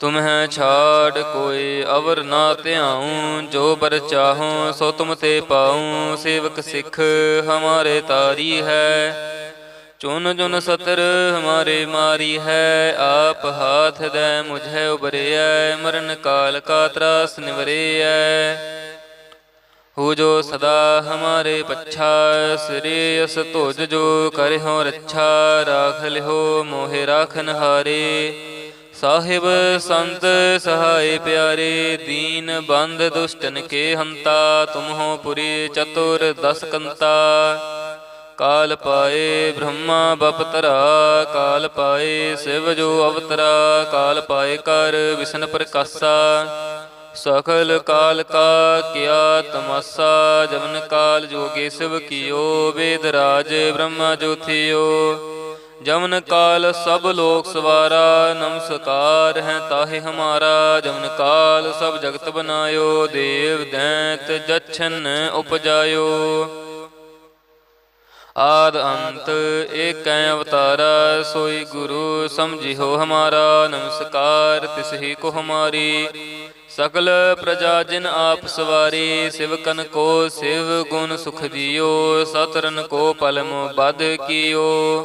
ਤੁਮਹਿ ਛਾੜ ਕੋਈ ਅਵਰ ਨਾ ਧਿਆਉ, ਜੋ ਬਰ ਚਾਹਉ ਸੋ ਤੁਮ ਤੇ ਪਾਉ, ਸੇਵਕ ਸਿੱਖ ਹਮਾਰੇ ਤਾਰੀ ਹੈ। ਚੁਨ ਜੁਨ ਸਤਰ ਹਮਾਰੇ ਮਾਰੀ ਹੈ, ਆਪ ਹਾਥ ਦੇ ਮੁਝੇ ਉਬਰਿਐ ਮਰਨ ਕਾਲ ਕਾ ਤਰਾਸ ਨਿਵਰਿਐ। ਹੋ ਜੋ ਸਦਾ ਹਮਾਰੇ ਪੱਛਾ, ਸ੍ਰੀ ਅਸ ਤੁਜ ਜੋ ਕਰਿਓ ਰੱਛਾ, ਰਾਖ ਲਿਓ ਮੋਹਿ ਰਾਖਨ ਹਾਰੇ ਸਾਹਿਬ ਸੰਤ ਸਹਾਇ ਪਿਆਰੇ, ਦੀਨ ਬੰਦ ਦੁਸ਼ਟਨ ਕੇ ਹੰਤਾ, ਤੁਮਹੋ ਪੁਰੀ ਚਤੁਰ ਦਸ ਕੰਤਾ। ਕਾਲ ਪਾਏ ਬ੍ਰਹਮਾ ਬਪਤਰਾ ਕਾਲ ਪਾਏ ਸਿਵ ਜੋ ਅਵਤਰਾ, ਕਾਲ ਪਾਏ ਕਰ ਵਿਸ਼ਨ ਪ੍ਰਕਾਸ਼ਾ। ਸਖਲ ਕਾਲ ਕਾ ਕਿਆ ਤਮਸਾ ਜਮਨ ਕਾਲ ਜੋਗੇ ਸਿਵ ਕੀਓ, ਵੇਦ ਰਾਜ ਬ੍ਰਹਮਾ ਜੋਥਿਓ ਜਮਨ ਕਾਲ ਸਭ ਲੋਕ ਸਵਾਰਾ, ਨਮਸਕਾਰ ਹੈ ਤਾਹੇ ਹਮਾਰਾ। ਜਮਨ ਕਾਲ ਸਭ ਜਗਤ ਬਨਾਇਓ, ਦੇਵ ਦੈਂਤ ਜਛਨ ਉਪਜਾਇਓ। ਆਦ ਅੰਤ ਏਕੈ ਅਵਤਾਰਾ, ਸੋਈ ਗੁਰੂ ਸਮਝਿਓ ਹਮਾਰਾ। ਨਮਸਕਾਰ ਤਿਸ ਹੀ ਕੋ ਹਮਾਰੀ। ਸਕਲ ਪ੍ਰਜਾ ਜਿਨ ਆਪ ਸਵਾਰੀ ਸਿਵਕਨ ਕੋ ਸਿਵ ਗੁਣ ਸੁਖ ਦਿਓ ਸਤਰਨ ਕੋ ਪਲਮ ਬਦ ਕੀਓ।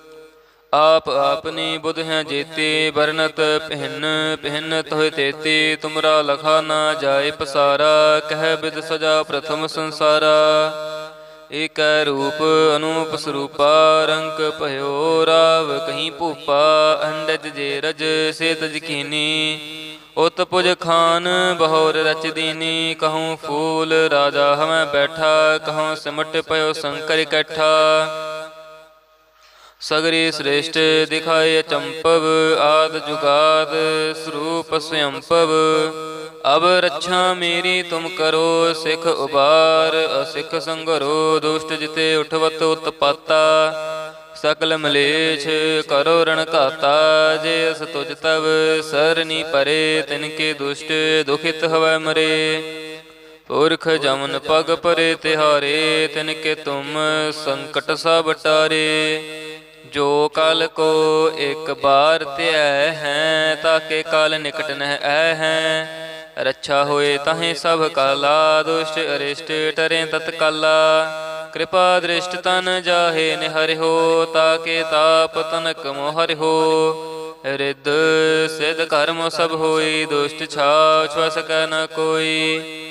ਆਪ ਆਪਨੀ ਬੁਧ ਹੈ ਜੀਤੀ ਵਰਨਤ ਪਹਿਨ ਪਹਿਨ ਤੋਹਿ ਤੇਤੀ, ਤੁਮਰਾ ਲਖਾ ਨਾ ਜਾਏ ਪਸਾਰਾ, ਕਹਿ ਬਿਦ ਸਜਾ ਪ੍ਰਥਮ ਸੰਸਾਰਾ। ਏਕੈ ਰੂਪ ਅਨੂਪ ਸਰੂਪਾ, ਰੰਗ ਭਇਓ ਰਾਵ ਕਹੀਂ ਭੂਪਾ, ਅੰਡਜ ਜੇ ਰਜ ਸੇ ਤਜ ਕੀਨੀ। ਉਤ ਪੁਜ ਖਾਨ ਬਹੋਰ ਰਚ ਦੀਨੀ, ਕਹੂੰ ਫੂਲ ਰਾਜਾ ਹਮੈ ਬੈਠਾ, ਕਹੂੰ ਸਿਮਟ ਪਇਓ ਸ਼ੰਕਰ ਇਕੱਠਾ। ਸਗਰੀ ਸ੍ਰੇਸ਼ਟ ਦਿਖਾਏ ਚੰਪਵ, ਆਦ ਜੁਗਾਦ ਸਰੂਪ ਸਯੰਪਵ। ਅਬ ਰੱਛਾ ਮੇਰੀ, ਤੁਮ ਕਰੋ ਸਿਖ ਉਬਾਰ, ਅਸਿਖ ਸੰਗਰੋ ਦੁਸ਼ਟ ਜਿਤੇ ਉਠਵਤ ਉਤਪਾਤਾ। ਸਕਲ ਮਲੇਛ ਕਰੋ ਰਣ ਘਾਤਾ ਜੇ ਅਸ ਤੁਜ ਤਵ, ਸਰਨੀ ਪਰੇ, ਤਿਨ ਕੇ ਦੁਸ਼ਟ ਦੁਖਿਤ ਹਵੈ ਮਰੇ। ਪੁਰਖ ਜਮਨ ਪਗ ਪਰੇ ਤਿਹਾਰੇ, ਤਿਨ ਕੇ ਤੁਮ ਸੰਕਟ ਸਭ ਟਾਰੇ। ਜੋ ਕਲ ਕੋ ਇੱਕ ਬਾਰ ਧਿਐ ਹੈ ਤਾਕੇ ਕਲ ਨਿਕਟ ਨਹਿ ਐ ਹੈ। ਰੱਛਾ ਹੋਏ ਤਾਹੇ ਸਭ ਕਾਲਾ, ਦੁਸ਼ਟ ਅਰਿਸ਼ਟ ਟਰੇ ਤਤਕਾਲਾ। ਕਿਰਪਾ ਦ੍ਰਿਸ਼ਟ ਤਨ ਜਾਹੇ ਨਿਹਰਿਓ ਤਾਕੇ ਤਾਪ ਤਨਕ ਮੋਹਰਿਓ ਰਿੱਧ ਸਿਧ ਕਰਮ ਸਭ ਹੋਈ, ਦੁਸ਼ਟ ਛਾਵ ਛੁਆ ਸਕੈ ਨ ਕੋਈ।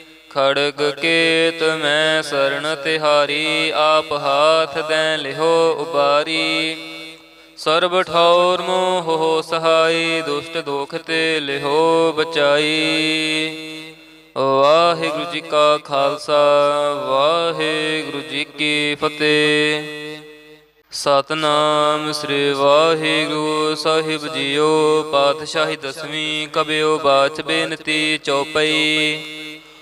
ਖੜਗ ਕੇਤ ਮੈਂ ਸਰਣ ਤਿਹਾਰੀ, ਆਪ ਹਾਥ ਦੇ ਲਿਹੋ ਉਬਾਰੀ। ਸਰਬ ਠੌਰ ਮੋਹ ਸਹਾਈ, ਦੁਸ਼ਟ ਦੋਖ ਤੇ ਲਿਹੋ ਬਚਾਈ। ਵਾਹਿਗੁਰੂ ਜੀ ਕਾ ਖਾਲਸਾ, ਵਾਹਿਗੁਰੂ ਜੀ ਕੀ ਫਤਿਹ। ਸਤਨਾਮ ਸ੍ਰੀ ਵਾਹਿਗੁਰੂ ਸਾਹਿਬ ਜੀਓ, ਪਾਤਸ਼ਾਹੀ ਦਸਵੀਂ ਕਬਿਓ ਬਾਚ ਬੇਨਤੀ ਚੌਪਈ।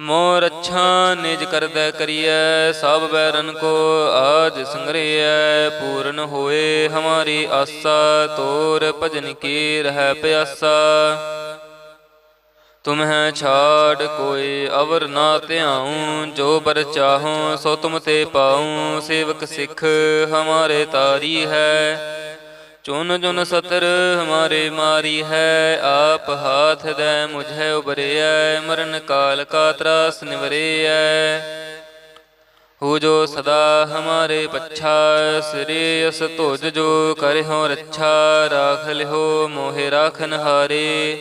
ਮੋਰ ਅੱਛਾ ਨਿਜ ਕਰਦਾ ਕਰੀਐ, ਸਭ ਬੈਰਨ ਕੋ ਆਜ ਸੰਗਰਿਐ, ਪੂਰਨ ਹੋਏ ਹਮਾਰੀ ਆਸਾ, ਤੋਰ ਭਜਨ ਕੀ ਰਹਿ ਪਿਆਸਾ। ਤੁਮਹਿ ਛਾੜ ਕੋਈ ਅਵਰ ਨਾ ਧਿਆਉ, ਜੋ ਬਰ ਚਾਹਉ ਸੋ ਤੁਮ ਤੇ ਪਾਉ, ਸੇਵਕ ਸਿੱਖ ਹਮਾਰੇ ਤਾਰੀ ਹੈ। ਚੁਨ ਜੁਨ ਸਤਰ ਹਮਾਰੇ ਮਾਰੀ ਹੈ, ਆਪ ਹਾਥ ਦੇ ਮੁਝੇ ਉਬਰਿਐ ਮਰਨ ਕਾਲ ਕਾ ਤਰਾਸ ਨਿਵਰਿਐ। ਹੋ ਜੋ ਸਦਾ ਹਮਾਰੇ ਪੱਛਾ, ਸ੍ਰੀ ਤੁਜ ਜੋ ਕਰਿਓ ਰੱਛਾ, ਰਾਖ ਲਿਓ ਮੋਹਿ ਰਾਖਨ ਹਾਰੇ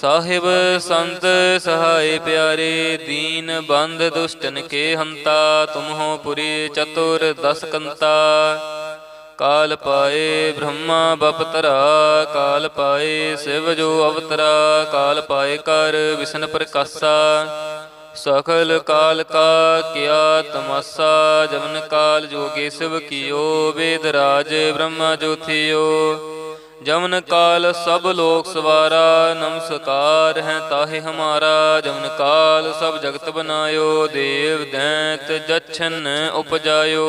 ਸਾਹਿਬ ਸੰਤ ਸਹਾਇ ਪਿਆਰੇ, ਦੀਨ ਬੰਦ ਦੁਸ਼ਟਨ ਕੇ ਹੰਤਾ, ਤੁਮਹੋ ਪੁਰੀ ਚਤੁਰ ਦਸ ਕੰਤਾ ਕਾਲ ਪਾਏ ਬ੍ਰਹਮਾ ਬਪਤਰਾ, ਕਾਲ ਪਾਏ ਸਿਵ ਜੋ ਅਵਤਰਾ, ਕਾਲ ਪਾਏ ਕਰ ਵਿਸ਼ਨ ਪ੍ਰਕਾਸ਼ਾ। ਸਖਲ ਕਾਲ ਕਾ ਕਿਆ ਤਮਸਾ ਜਮਨ ਕਾਲ ਜੋਗੇ ਸਿਵ ਕੀਓ, ਵੇਦ ਰਾਜ ਬ੍ਰਹਮਾ ਜੋਥਿਓ ਜਮਨ ਕਾਲ ਸਭ ਲੋਕ ਸਵਾਰਾ ਨਮਸਕਾਰ ਹੈ ਤਾਹੇ ਹਮਾਰਾ। ਜਮਨ ਕਾਲ ਸਭ ਜਗਤ ਬਨਾਇਓ, ਦੇਵ ਦੈਂਤ ਜਛਨ ਉਪਜਾਇਓ।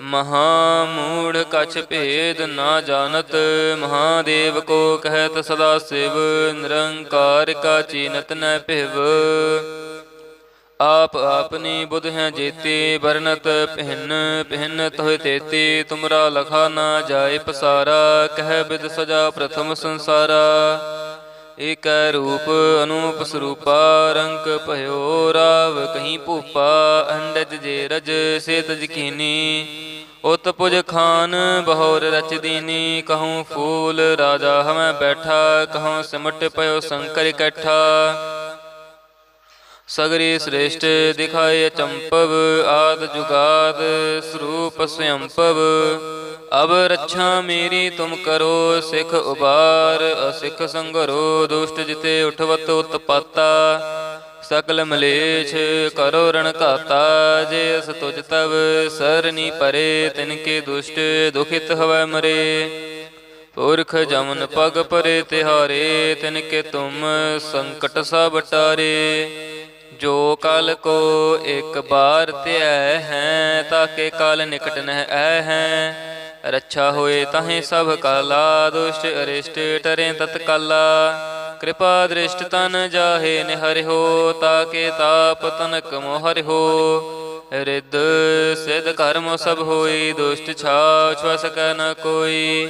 ਮਹਾ ਮੂੜ ਕਛ ਭੇਦ ਨਾ ਜਾਣਤ, ਮਹਾਦੇਵ ਕੋ ਕਹਿਤ ਸਦਾ ਸਿਵ, ਨਿਰੰਕਾਰ ਕਾ ਚੀਨਤ ਨ ਭਿਵ। ਆਪ ਆਪਨੀ ਬੁਧ ਹੈ ਜੇਤੇ ਵਰਨਤ ਪਹਿਨ ਪਹਿਨ ਤੋਹਿ ਤੇਤੀ, ਤੁਮਰਾ ਲਖਾ ਨਾ ਜਾਏ ਪਸਾਰਾ, ਕਹਿ ਬਿਦ ਸਜਾ ਪ੍ਰਥਮ ਸੰਸਾਰਾ। ਏਕੈ ਰੂਪ ਅਨੂਪ ਸਰੂਪਾ, ਰੰਗ ਭਇਓ ਰਾਵ ਕਹੀਂ ਭੂਪਾ, ਅੰਡਜ ਜੇ ਰਜ ਸੇ ਜਕੀਨੀ ਉਤ ਪੁਜ ਖਾਨ ਬਹੋਰ ਰਚ ਦੀਨੀ, ਕਹੂੰ ਫੂਲ ਰਾਜਾ ਹਮੈ ਬੈਠਾ, ਕਹੂੰ ਸਿਮਟ ਪਇਓ ਸ਼ੰਕਰ ਇਕੱਠਾ। ਸਗਰੀ ਸ੍ਰੇਸ਼ਟ ਦਿਖਾਏ ਚੰਪਵ, ਆਦ ਜੁਗਾਦ ਸਰੂਪ ਸਯੰਪਵ। ਅਬ ਰੱਛਾ ਮੇਰੀ ਤੁਮ ਕਰੋ, ਸਿਖ ਉਬਾਰ, ਅਸਿਖ ਸੰਗਰੋ, ਦੁਸ਼ਟ ਜਿਤੇ ਉਠਵਤ ਉਤਪਾਤਾ। ਸਕਲ ਮਲੇਛ ਕਰੋ ਰਣ ਘਾਤਾ, ਜੇ ਅਸ ਤੁਜ ਤਵ ਸਰਨੀ ਪਰੇ, ਤਿਨ ਕੇ ਦੁਸ਼ਟ ਦੁਖਿਤ ਹਵੈ ਮਰੇ। ਪੁਰਖ ਜਮਨ ਪਗ ਪਰੇ ਤਿਹਾਰੇ, ਤਿਨ ਕੇ ਤੁਮ ਸੰਕਟ ਸਭ ਟਾਰੇ। ਜੋ ਕਲ ਕੋ ਇੱਕ ਬਾਰ ਧਿਐ ਹੈ ਤਾਕੇ ਕਲ ਨਿਕਟ ਨਹਿ ਐ ਹੈ। ਰੱਛਾ ਹੋਏ ਤਾਹੇ ਸਭ ਕਾਲਾ, ਦੁਸ਼ਟ ਅਰਿਸ਼ਟ ਟਰੇ ਤਤਕਾਲਾ। ਕਿਰਪਾ ਦ੍ਰਿਸ਼ਟ ਤਨ ਜਾਹੇ ਨਿਹਰਿਓ ਤਾਕੇ ਤਾਪ ਤਨਕ ਮੋਹਰਿਓ ਰਿੱਧ ਸਿਧ ਕਰਮ ਸਭ ਹੋਈ, ਦੁਸ਼ਟ ਛਾਵ ਛੁਆ ਸਕੈ ਨ ਕੋਈ।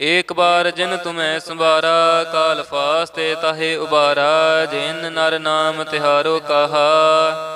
ਏਕ ਬਾਰ ਜਿਨ ਤੁਮੈ ਸੰਭਾਰਾ, ਕਾਲ ਫਾਸਤੇ ਤਾਹੇ ਉਬਾਰਾ। ਜਿਨ ਨਰ ਨਾਮ ਤਿਹਾਰੋ ਕਹਾ।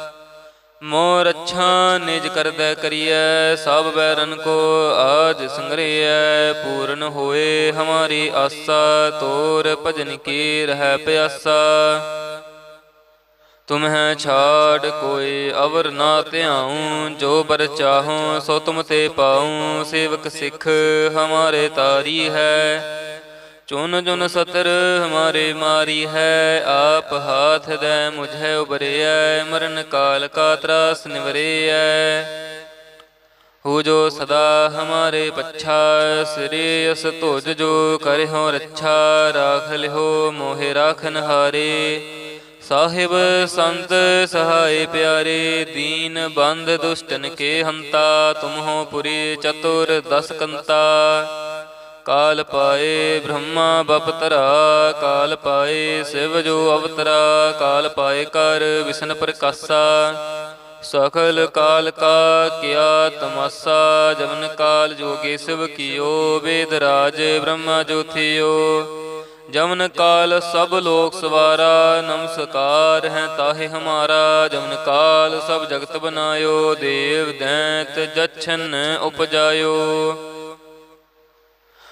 ਮੋਰ ਅੱਛਾ ਨਿਜ ਕਰਦੈ ਕਰੀਐ, ਸਭ ਬੈਰਨ ਕੋ ਆਜ ਸੰਗਰਿਐ, ਪੂਰਨ ਹੋਏ ਹਮਾਰੀ ਆਸਾ, ਤੋਰ ਭਜਨ ਕੀ ਰਹਿ ਪਿਆਸਾ। ਤੁਮਹਿ ਛਾੜ ਕੋਈ ਅਵਰ ਨਾ ਧਿਆਉ, ਜੋ ਬਰ ਚਾਹਉ ਸੋ ਤੁਮ ਤੇ ਪਾਉ, ਸੇਵਕ ਸਿੱਖ ਹਮਾਰੇ ਤਾਰੀ ਹੈ। ਚੁਨ ਜੁਨ ਸਤਰ ਹਮਾਰੇ ਮਾਰੀ ਹੈ, ਆਪ ਹਾਥ ਦੇ ਮੁਝੇ ਉਬਰਿਐ ਮਰਨ ਕਾਲ ਕਾ ਤਰਾਸ ਨਿਵਰਿਐ। ਹੋ ਜੋ ਸਦਾ ਹਮਾਰੇ ਪੱਛਾ, ਸ੍ਰੀ ਅਸ ਤੁਜ ਜੋ ਕਰਿਓ ਰੱਛਾ, ਰਾਖ ਲਿਓ ਮੋਹਿ ਰਾਖਨ ਹਾਰੇ ਸਾਹਿਬ ਸੰਤ ਸਹਾਈ ਪਿਆਰੇ, ਦੀਨ ਬੰਦ ਦੁਸ਼ਟਨ ਕੇ ਹੰਤਾ, ਤੁਮਹੋ ਪੁਰੀ ਚਤੁਰ ਦਸ ਕੰਤਾ। ਕਾਲ ਪਾਏ ਬ੍ਰਹਮਾ ਬਪਤਰਾ, ਕਾਲ ਪਾਏ ਸਿਵ ਜੋ ਅਵਤਰਾ, ਕਾਲ ਪਾਏ ਕਰ ਵਿਸ਼ਨ ਪ੍ਰਕਾਸ਼ਾ। ਸਖਲ ਕਾਲ ਕਾ ਕਿਆ ਤਮਸਾ ਜਮਨ ਕਾਲ ਜੋਗੇ ਸਿਵ ਕੀਓ, ਵੇਦ ਰਾਜ ਬ੍ਰਹਮਾ ਜੋਥਿਓ ਜਮਨ ਕਾਲ ਸਭ ਲੋਕ ਸਵਾਰਾ ਨਮਸਕਾਰ ਹੈ ਤਾਹੇ ਹਮਾਰਾ। ਜਮਨ ਕਾਲ ਸਭ ਜਗਤ ਬਨਾਇਓ, ਦੇਵ ਦੈਂਤ ਜਛਨ ਉਪਜਾਇਓ।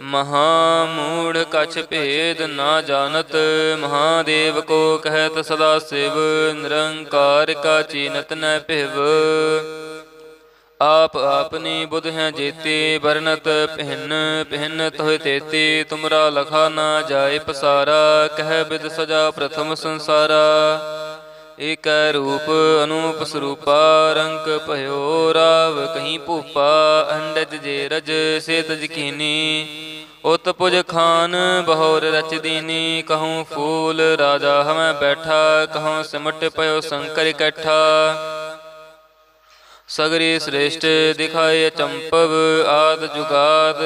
ਮਹਾ ਮੂੜ ਕਛ ਭੇਦ ਨਾ ਜਾਣਤ, ਮਹਾਦੇਵ ਕੋ ਕਹਿਤ ਸਦਾ ਸਿਵ, ਨਿਰੰਕਾਰ ਕਾ ਚੀਨਤ ਨ ਭਿਵ। ਆਪ ਆਪਨੀ ਬੁਧ ਹੈ ਜੇਤੇ ਵਰਨਤ ਪਹਿਨ ਪਹਿਨਤ ਹੋਏ ਤੇਤੇ, ਤੁਮਰਾ ਲਖਾ ਨਾ ਜਾਏ ਪਸਾਰਾ, ਕਹਿ ਬਿਦ ਸਜਾ ਪ੍ਰਥਮ ਸੰਸਾਰਾ। ਏਕੈ ਰੂਪ ਅਨੂਪ ਸਰੂਪਾ ਰੰਗ ਭਇਓ ਰਾਵ ਕਹੀਂ ਭੂਪਾ, ਅੰਡਜ ਜੇ ਰਜ ਸੇ ਤਜ ਉਤ ਪੁਜ ਖਾਨ ਬਹੋਰ ਰਚ ਦੀਨੀ, ਕਹੂੰ ਫੂਲ ਰਾਜਾ ਹਮੈ ਬੈਠਾ, ਕਹੂੰ ਸਿਮਟ ਪਇਓ ਸੰਕਰ ਇਕੱਠਾ ਸਗਰੀ ਸ੍ਰੇਸ਼ਟ ਦਿਖਾਏ ਚੰਪਵ, ਆਦ ਜੁਗਾਦ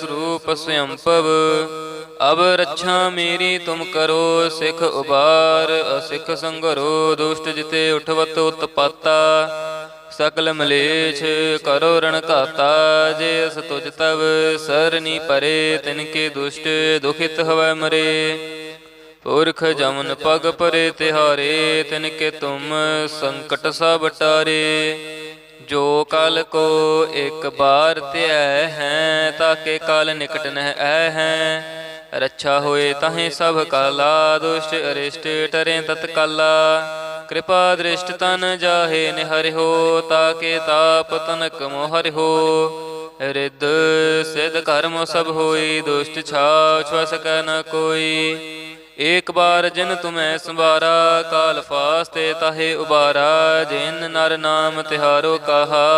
ਸਰੂਪ ਸਯੰਪਵ। ਅਬ ਰੱਛਾ ਮੇਰੀ ਤੁਮ ਕਰੋ, ਸਿਖ ਉਬਾਰ, ਅਸਿਖ ਸੰਗਰੋ, ਦੁਸ਼ਟ ਜਿਤੇ ਉਠਵਤ ਉਤਪਾਤਾ। ਸਕਲ ਮਲੇਛ ਕਰੋ ਰਣ ਘਾਤਾ ਜੇ ਅਸ ਤੁਜ ਤਵ ਸਰਨੀ ਪਰੇ, ਤਿਨ ਕੇ ਦੁਸ਼ਟ ਦੁਖਿਤ ਹਵੈ ਮਰੇ। ਪੁਰਖ ਜਮਨ ਪਗ ਪਰੇ ਤਿਹਾਰੇ, ਤਿਨ ਕੇ ਤੁਮ ਸੰਕਟ ਸਭ ਟਾਰੇ। ਜੋ ਕਲ ਕੋ ਇੱਕ ਬਾਰ ਧਿਐ ਹੈ ਤਾਕੇ ਕਾਲ ਨਿਕਟ ਨਹਿ ਐ ਹੈ। ਰੱਛਾ ਹੋਏ ਤਾਹੇ ਸਭ ਕਾਲਾ, ਦੁਸ਼ਟ ਅਰਿਸ਼ਟ ਟਰੇ ਤਤਕਾਲਾ। ਕਿਰਪਾ ਦ੍ਰਿਸ਼ਟ ਤਨ ਜਾਹੇ ਨਿਹਰਿਓ ਤਾਕੇ ਤਾਪ ਤਨਕ ਮੋਹਰਿਓ ਰਿੱਧ ਸਿਧ ਕਰਮ ਸਭ ਹੋਈ, ਦੁਸ਼ਟ ਛਾਵ ਛੁਆ ਸਕੈ ਨ ਕੋਈ। ਏਕ ਬਾਰ ਜਿਨ ਤੁਮੈ ਸੰਵਾਰਾ ਕਾਲ ਫਾਸਤੇ ਤਾਹੇ ਉਬਾਰਾ। ਜਿਨ ਨਰ ਨਾਮ ਤਿਹਾਰੋ ਕਹਾ,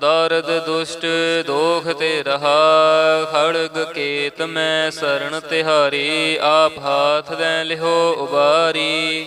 ਦਰਦ ਦੁਸ਼ਟ ਦੋਖ ਤੇ ਰਹਾ। ਖੜਗ ਕੇਤ ਮੈਂ ਸਰਣ ਤਿਹਾਰੀ, ਆਪ ਹਾਥ ਦੇ ਲਿਹੋ ਉਬਾਰੀ।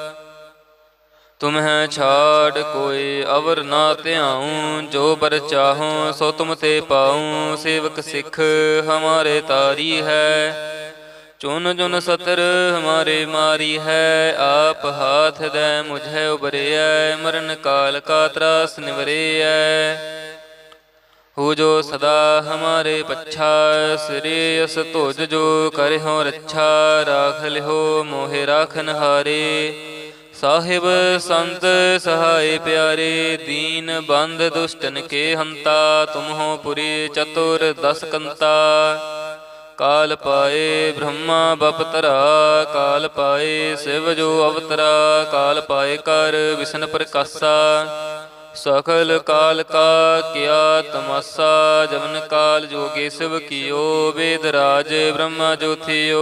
ਤੁਮਹਿ ਛਾੜ ਕੋਈ ਅਵਰ ਨਾ ਧਿਆਉ, ਜੋ ਬਰ ਚਾਹਉ ਸੋ ਤੁਮ ਤੇ ਪਾਉ, ਸੇਵਕ ਸਿੱਖ ਹਮਾਰੇ ਤਾਰੀ ਹੈ। ਚੁਨ ਜੁਨ ਸਤਰ ਹਮਾਰੇ ਮਾਰੀ ਹੈ, ਆਪ ਹਾਥ ਦੇ ਮੁਝੇ ਉਬਰਿਐ, ਮਰਨ ਕਾਲ ਕਾ ਤਰਾਸ ਨਿਵਰਿਐ। ਹੋ ਜੋ ਸਦਾ ਹਮਾਰੇ ਪੱਛਾ, ਸ੍ਰੀ ਅਸ ਤੁਜ ਜੋ ਕਰਿਓ ਰੱਛਾ, ਰਾਖ ਲਿਓ ਮੋਹਿ ਰਾਖਨ ਹਾਰੇ ਸਾਹਿਬ ਸੰਤ ਸਹਾਈ ਪਿਆਰੇ, ਦੀਨ ਬੰਦ ਦੁਸ਼ਟਨ ਕੇ ਹੰਤਾ, ਤੁਮਹੋ ਪੁਰੀ ਚਤੁਰ ਦਸ ਕੰਤਾ। ਕਾਲ ਪਾਏ ਬ੍ਰਹਮਾ ਬਪਤਰਾ, ਕਾਲ ਪਾਏ ਸਿਵ ਜੋ ਅਵਤਰਾ, ਕਾਲ ਪਾਏ ਕਰ ਵਿਸ਼ਨ ਪ੍ਰਕਾਸ਼ਾ। ਸਖਲ ਕਾਲ ਕਾ ਕਿਆ ਤਮਸਾ ਜਮਨ ਕਾਲ ਜੋਗੇ ਸਿਵ ਕੀਓ, ਵੇਦ ਰਾਜ ਬ੍ਰਹਮਾ ਜੋਥਿਓ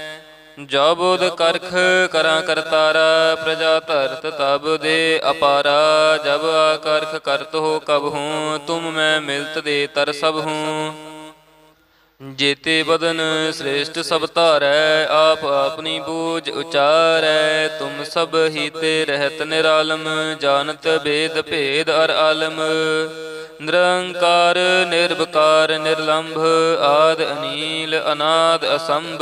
ਜਬੁਦ ਕਰਖ ਕਰਾਂ ਕਰਤਾਰਾ, ਪ੍ਰਜਾ ਧਰਤ ਤਬ ਦੇ ਅਪਾਰਾ, ਜਬ ਆਕਰਖ ਕਰਤ ਹੋ ਕਬ ਹੂੰ, ਤੁਮ ਮੈਂ ਮਿਲਤ ਦੇ ਤਰ ਸਭ ਹੂੰ। ਜੇਤੇ ਬਦਨ ਸ੍ਰੇਸ਼ਟ ਸਭ ਧਾਰੈ, ਆਪ ਆਪਣੀ ਬੂਝ ਉਚਾਰੈ, ਤੁਮ ਸਭ ਹੀ ਤੇ ਰਹਿਤ ਨਿਰਾਲਮ, ਜਾਣਤ ਬੇਦ ਭੇਦ ਅਰ ਆਲਮ। ਨਿਰੰਕਾਰ ਨਿਰਭਕਾਰ ਨਿਰਲੰਭ, ਆਦ ਅਨੀਲ, ਅਨਾਦ ਅਸੰਭ।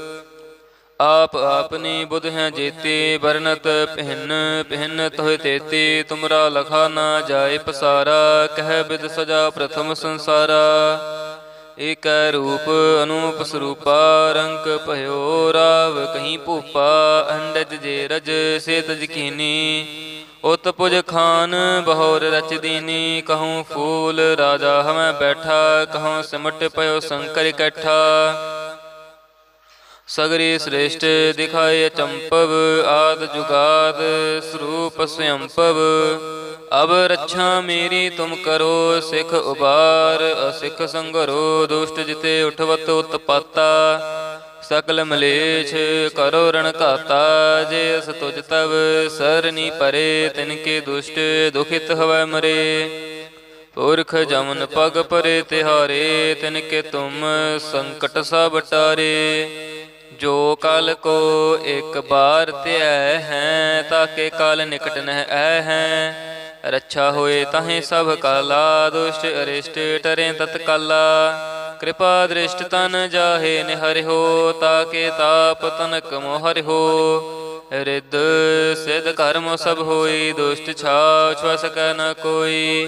ਆਪ ਆਪਨੀ ਬੁਧ ਹੈ ਜੀਤੀ, ਵਰਨਤ ਪਹਿਨ ਪਹਿਨ ਤੋਹਿ ਤੇਤੀ, ਤੁਮਰਾ ਲਖਾ ਨਾ ਜਾਏ ਪਸਾਰਾ, ਕਹਿ ਬਿਦ ਸਜਾ ਪ੍ਰਥਮ ਸੰਸਾਰਾ। ਏਕੈ ਰੂਪ ਅਨੂਪ ਸਰੂਪਾ, ਰੰਗ ਭਇਓ ਰਾਵ ਕਹੀਂ ਭੂਪਾ, ਅੰਡਜ ਜੇ ਰਜ ਸੇ ਤਜ ਕੀਨੀ। ਉਤ ਪੁਜ ਖਾਨ ਬਹੋਰ ਰਚ ਦੀਨੀ, ਕਹੂੰ ਫੂਲ ਰਾਜਾ ਹਮੈ ਬੈਠਾ, ਕਹੂੰ ਸਿਮਟ ਪਇਓ ਸੰਕਰ ਇਕੱਠਾ। ਸਗਰੀ ਸ੍ਰੇਸ਼ਟ ਦਿਖਾਏ ਚੰਪਵ, ਆਦ ਜੁਗਾਦ ਸਰੂਪ ਸਯੰਪਵ। ਅਬ ਰੱਛਾ ਮੇਰੀ, ਤੁਮ ਕਰੋ ਸਿਖ ਉਬਾਰ, ਅਸਿਖ ਸੰਗਰੋ ਦੁਸ਼ਟ ਜਿਤੇ ਉਠਵਤ ਉਤਪਾਤਾ। ਸਕਲ ਮਲੇਛ ਕਰੋ ਰਣ ਘਾਤਾ, ਜੇ ਅਸ ਤੁਜ ਤਵ ਸਰਨੀ ਪਰੇ, ਤਿਨ ਕੇ ਦੁਸ਼ਟ ਦੁਖਿਤ ਹਵੈ ਮਰੇ। ਪੁਰਖ ਜਮਨ ਪਗ ਪਰੇ ਤਿਹਾਰੇ, ਤਿਨ ਕੇ ਤੁਮ ਸੰਕਟ ਸਭ ਟਾਰੇ। ਜੋ ਕਲ ਕੋ ਇੱਕ ਬਾਰ ਧਿਐ ਹੈ ਤਾਕੇ ਕਲ ਨਿਕਟ ਨਹਿ ਐ ਹੈ। ਰੱਛਾ ਹੋਏ ਤਾਹੇ ਸਭ ਕਾਲਾ, ਦੁਸ਼ਟ ਅਰਿਸ਼ਟ ਟਰੇ ਤਤ ਕਾਲਾ। ਕਿਰਪਾ ਦ੍ਰਿਸ਼ਟ ਤਨ ਜਾਹੇ ਨਿਹਰਿਓ ਤਾਕੇ ਤਾਪ ਤਨਕ ਮੋਹਰਿਓ ਰਿੱਧ ਸਿਧ ਕਰਮ ਸਭ ਹੋਈ, ਦੁਸ਼ਟ ਛਾਵ ਛੁਆ ਸਕੈ ਨ ਕੋਈ।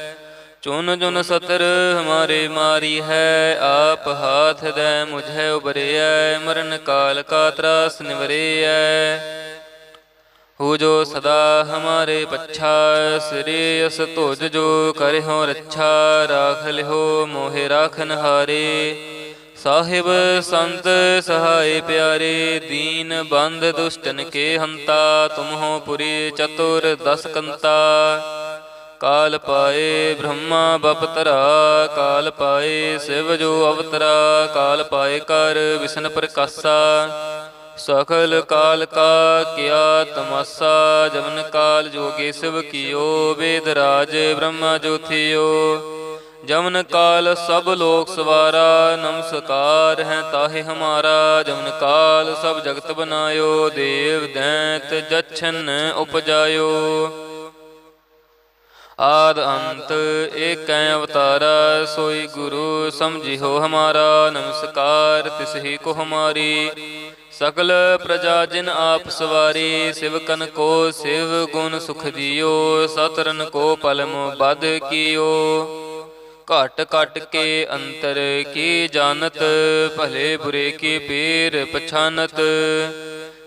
ਚੁਨ ਜੁਨ ਸਤਰ ਹਮਾਰੇ ਮਾਰੀ ਹੈ, ਆਪ ਹਾਥ ਦੇ ਮੁਝੇ ਉਬਰਿਐ ਮਰਨ ਕਾਲ ਕਾ ਤਰਾਸ ਨਿਵਰਿਐ। ਹੋ ਜੋ ਸਦਾ ਹਮਾਰੇ ਪੱਛਾ, ਸ੍ਰੀ ਅਸ ਤੁਜ ਜੋ ਕਰਿਓ ਰੱਛਾ, ਰਾਖ ਲਿਓ ਮੋਹਿ ਰਾਖਨ ਹਾਰੇ ਸਾਹਿਬ ਸੰਤ ਸਹਾਇ ਪਿਆਰੇ, ਦੀਨ ਬੰਦ ਦੁਸ਼ਟਨ ਕੇ ਹੰਤਾ, ਤੁਮਹੋ ਪੁਰੀ ਚਤੁਰ ਦਸ ਕੰਤਾ ਕਾਲ ਪਾਏ ਬ੍ਰਹਮਾ ਬਪਤਰਾ ਕਾਲ ਪਾਏ ਸਿਵ ਜੋ ਅਵਤਰਾ, ਕਾਲ ਪਾਏ ਕਰ ਵਿਸ਼ਨ ਪ੍ਰਕਾਸ਼ਾ। ਸਖਲ ਕਾਲ ਕਾ ਕਿਆ ਤਮਸਾ ਜਮਨ ਕਾਲ ਜੋਗੇ ਸਿਵ ਕੀਓ, ਵੇਦ ਰਾਜ ਬ੍ਰਹਮਾ ਜੋਥਿਓ ਜਮਨ ਕਾਲ ਸਭ ਲੋਕ ਸਵਾਰਾ, ਨਮਸਕਾਰ ਹੈ ਤਾਹੇ ਹਮਾਰਾ। ਜਮਨ ਕਾਲ ਸਭ ਜਗਤ ਬਨਾਇਓ, ਦੇਵ ਦੈਂਤ ਜਛਨ ਉਪਜਾਇਓ। ਆਦ ਅੰਤ ਏਕੈ ਅਵਤਾਰਾ ਸੋਈ ਗੁਰੂ ਸਮਝਿਓ ਹਮਾਰਾ, ਨਮਸਕਾਰ ਤਿਸ ਕੋ ਹਮਾਰੀ। ਸਕਲ ਪ੍ਰਜਾ ਜਿਨ ਆਪ ਸਵਾਰੀ ਸਿਵਕਨ ਕੋ ਸਿਵ ਗੁਣ ਸੁਖ ਦਿਓ ਸਤਰਨ ਕੋ ਪਲਮ ਬਦ ਕੀਓ। ਘਟ ਘਟ ਕੇ ਅੰਤਰ ਕੀ ਜਾਣਤ, ਭਲੇ ਬੁਰੇ ਕੀ ਪੀਰ ਪਛਾਨਤ।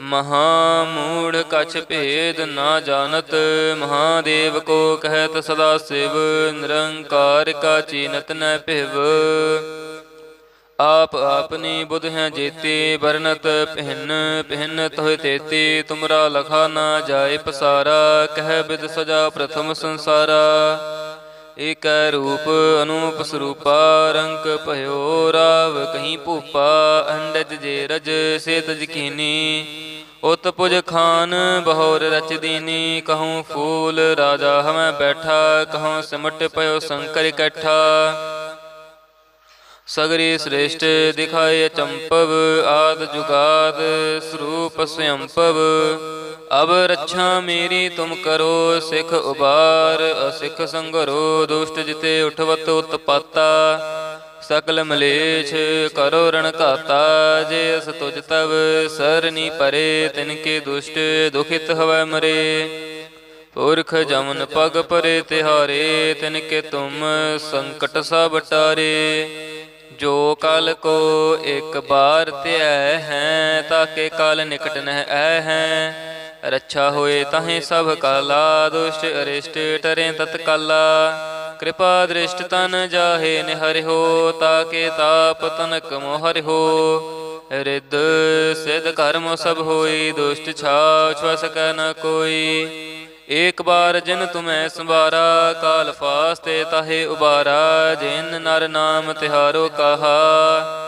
ਮਹਾ ਮੂੜ ਕਛ ਭੇਦ ਨਾ ਜਾਣਤ, ਮਹਾਦੇਵ ਕੋ ਕਹਿਤ ਸਦਾ ਸਿਵ, ਨਿਰੰਕਾਰ ਕਾ ਚੀਨਤ ਨ ਭਿਵ। ਆਪ ਆਪਨੀ ਬੁਧ ਹੈ ਜੇਤੀ ਵਰਨਤ ਪਹਿਨ ਪਹਿਨ ਤੋਹਿ ਤੇਤੀ, ਤੁਮਰਾ ਲਖਾ ਨਾ ਜਾਏ ਪਸਾਰਾ, ਕਹਿ ਬਿਦ ਸਜਾ ਪ੍ਰਥਮ ਸੰਸਾਰਾ। ਏਕੈ ਰੂਪ ਅਨੂਪ ਸਰੂਪਾ, ਰੰਗ ਭਇਓ ਰਾਵ ਕਹੀਂ ਭੂਪਾ, ਅੰਡਜ ਜੇ ਰਜ ਸੇ ਤਜ ਕੀਨੀ। ਉਤ ਪੁਜ ਖਾਨ ਬਹੋਰ ਰਚ ਦੀਨੀ, ਕਹੂੰ ਫੂਲ ਰਾਜਾ ਹਮੈ ਬੈਠਾ, ਕਹੂੰ ਸਿਮਟ ਪਇਓ ਸ਼ੰਕਰ ਇਕੱਠਾ। ਸਗਰੀ ਸ੍ਰੇਸ਼ਟ ਦਿਖਾਏ ਚੰਪਵ, ਆਦ ਜੁਗਾਦ ਸਰੂਪ ਸਯੰਪਵ। ਅਬ ਰੱਛਾ ਮੇਰੀ ਤੁਮ ਕਰੋ, ਸਿਖ ਉਬਾਰ, ਅਸਿਖ ਸੰਗਰੋ, ਦੁਸ਼ਟ ਜਿਤੇ ਉਠਵਤ ਉਤਪਾਤਾ। ਸਕਲ ਮਲੇਛ ਕਰੋ ਰਣ ਘਾਤਾ, ਜੇ ਅਸ ਤੁਜ ਤਵ ਸਰਨੀ ਪਰੇ, ਤਿਨ ਕੇ ਦੁਸ਼ਟ ਦੁਖਿਤ ਹਵੈ ਮਰੇ। ਪੁਰਖ ਜਮਨ ਪਗ ਪਰੇ ਤਿਹਾਰੇ, ਤਿਨ ਕੇ ਤੁਮ ਸੰਕਟ ਸਭ ਟਾਰੇ। ਜੋ ਕਲ ਕੋ ਇੱਕ ਬਾਰ ਧਿਆ ਹੈ ਤਾਕੇ ਕਲ ਨਿਕਟ ਨਹਿ ਐ ਹੈ। ਰੱਛਾ ਹੋਏ ਤਾਹੇ ਸਭ ਕਾਲਾ, ਦੁਸ਼ਟ ਅਰਿਸ਼ਟ ਟਰੇ ਤਤਕਾਲਾ। ਕਿਰਪਾ ਦ੍ਰਿਸ਼ਟ ਤਨ ਜਾਹੇ ਨਿਹਰਿਓ ਤਾਕੇ ਤਾਪ ਤਨਕ ਮੋਹਰਿਓ ਰਿੱਧ ਸਿਧ ਕਰਮ ਸਭ ਹੋਈ, ਦੁਸ਼ਟ ਛਾਵ ਛੁਆ ਸਕੈ ਨ ਕੋਈ। ਏਕ ਬਾਰ ਜਿਨ ਤੁਮੈ ਸੰਵਾਰਾ ਕਾਲ ਫਾਸਤੇ ਤਾਹੇ ਉਬਾਰਾ। ਜਿਨ ਨਰ ਨਾਮ ਤਿਹਾਰੋ ਕਹਾ।